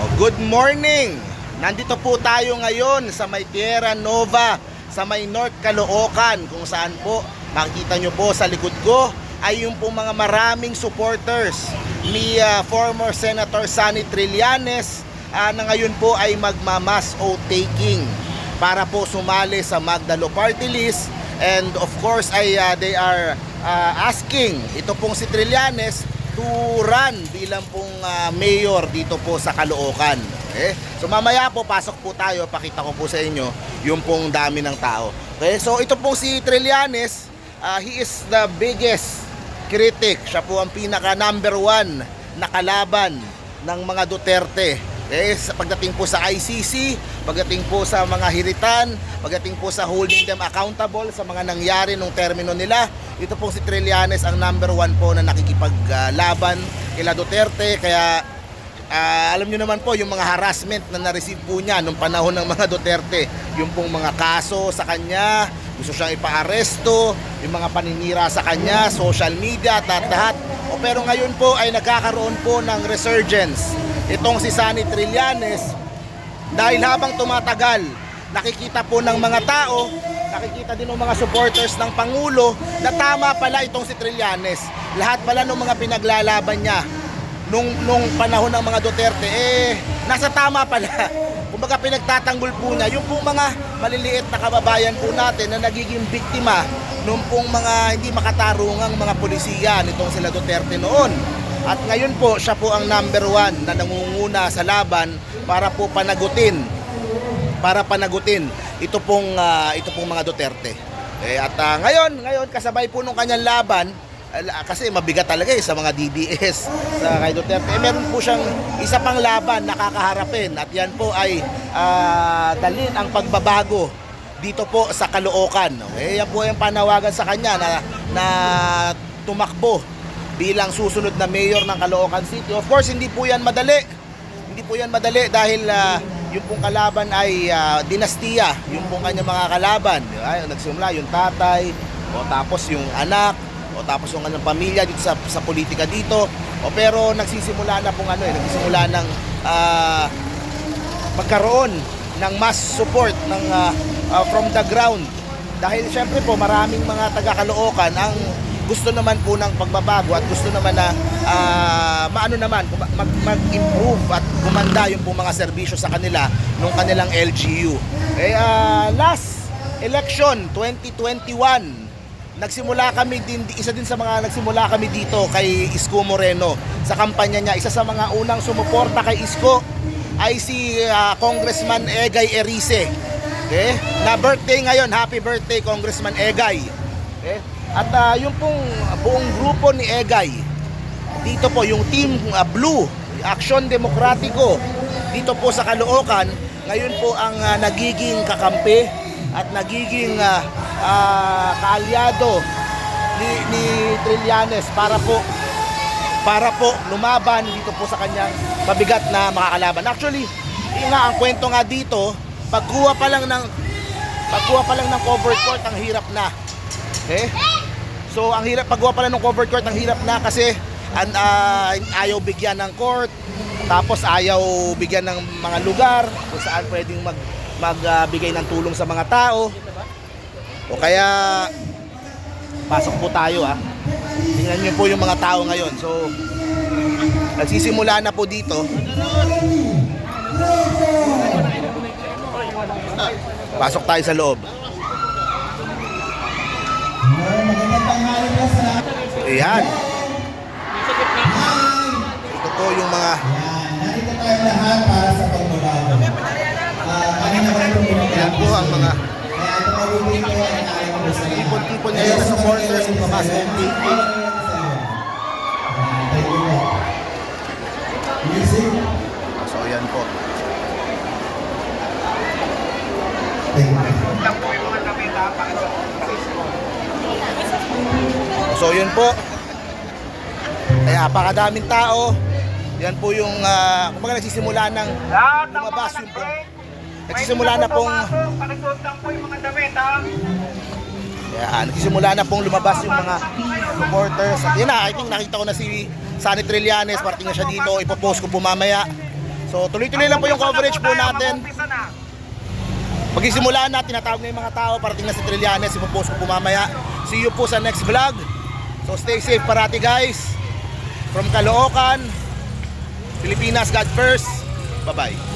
Oh, good morning! Nandito po tayo ngayon sa may Tierra Nova, sa may North Caloocan, kung saan po, makikita nyo po sa likod ko, ay yung po mga maraming supporters ni ah, former Senator Sonny Trillanes ah, na ngayon po ay magmamas o taking para po sumali sa Magdalo Party List and of course ay ah, they are ah, asking ito pong si Trillanes to run bilang pong ah, mayor dito po sa Caloocan. Okay? So mamaya po pasok po tayo, pakita ko po sa inyo yung pong dami ng tao. Okay? So ito pong si Trillanes, ah, he is the biggest critic. Siya po ang pinaka number one na kalaban ng mga Duterte. Okay? Sa pagdating po sa ICC, pagdating po sa mga hiritan, pagdating po sa holding them accountable sa mga nangyari nung termino nila, ito po si Trillanes ang number one po na nakikipaglaban kila Duterte. Kaya Ah, alam niyo naman po yung mga harassment na na-receive po niya nung panahon ng mga Duterte, yung pong mga kaso sa kanya, gusto siyang ipaaresto, yung mga paninira sa kanya, social media at lahat-lahat. O pero ngayon po ay nagkakaroon po ng resurgence. Itong si Sunny Trillanes dahil habang tumatagal, nakikita po ng mga tao, nakikita din ng mga supporters ng Pangulo na tama pala itong si Trillanes. Lahat pala ng mga pinaglalaban niya nung nung panahon ng mga Duterte eh nasa tama pala. Kumbaga pinagtatanggol po niya yung pong mga maliliit na kababayan po natin na nagiging biktima nung pong mga hindi makatarungang mga polisiya nitong sila Duterte noon. At ngayon po siya po ang number one na nangunguna sa laban para po panagutin para panagutin ito pong ah, ito pong mga Duterte. Eh, at ah, ngayon, ngayon kasabay po nung kanyang laban ala- kasi mabigat talaga eh sa mga DDS sa kay Duterte. Eh, meron po siyang isa pang laban na kakaharapin at yan po ay ah, dalin ang pagbabago dito po sa Caloocan. Okay? Yan po yung panawagan sa kanya na, na tumakbo bilang susunod na mayor ng Caloocan City. Of course, hindi po yan madali. Hindi po yan madali dahil ah, yung pong kalaban ay ah, dinastiya, yung pong kanyang mga kalaban. Ay, nagsimula yung tatay, o tapos yung anak, o tapos yung kanyang pamilya dito sa, sa politika dito. O pero nagsisimula na pong ano eh, nagsisimula ng ah, magkaroon ng mass support ng ah, ah, from the ground. Dahil syempre po maraming mga taga-Caloocan ang gusto naman po ng pagbabago at gusto naman na ah, maano naman mag, mag-improve at gumanda yung po mga serbisyo sa kanila nung kanilang LGU. Eh ah, last election 2021 nagsimula kami din isa din sa mga nagsimula kami dito kay Isko Moreno sa kampanya niya isa sa mga unang sumuporta kay Isko ay si ah, Congressman Egay Erice okay? na birthday ngayon happy birthday Congressman Egay okay? At ah, yung pong buong grupo ni Egay dito po yung team ah, Blue Action Demokratiko dito po sa Caloocan ngayon po ang ah, nagiging kakampi at nagiging ah, ah, kaalyado ni, ni Trillanes para po para po lumaban dito po sa kanyang mabigat na makakalaban. Actually, yun nga ang kwento nga dito, pagkuha pa lang ng pagkuha pa lang ng cover court ang hirap na. Okay? So ang hirap pagkuha pa lang ng cover court ang hirap na kasi an, ah, ayaw bigyan ng court tapos ayaw bigyan ng mga lugar kung saan pwedeng mag magbigay ng tulong sa mga tao. O kaya pasok po tayo ah. Tingnan niyo po yung mga tao ngayon. So nagsisimula na po dito. Pasok tayo sa loob. Ayan. Ito po yung mga Nandito tayong lahat para sa pagbabago. Ah, kanina ko rin pumunta. Yan po ang mga Kaya ito mabubuhay ko ang aking gusto niya. na supporters ng mga po. Music. So yan po. Thank you. So yun po. Ay apakadaming tao. Yan po yung uh, kumbaga nagsisimula ng lumabas yung pong, nagsisimula na pong yan, nagsisimula na pong lumabas yung mga supporters. At yan na, I think nakita ko na si Sunny Trillanes, parting na siya dito, ipopost ko po mamaya. So tuloy-tuloy lang po yung coverage po natin. Pagsisimula na, tinatawag na yung mga tao, parating na si Trillanes, ipopost ko po mamaya. See you po sa next vlog. So stay safe parati guys. From Caloocan, Pilipinas, God first. Bye-bye.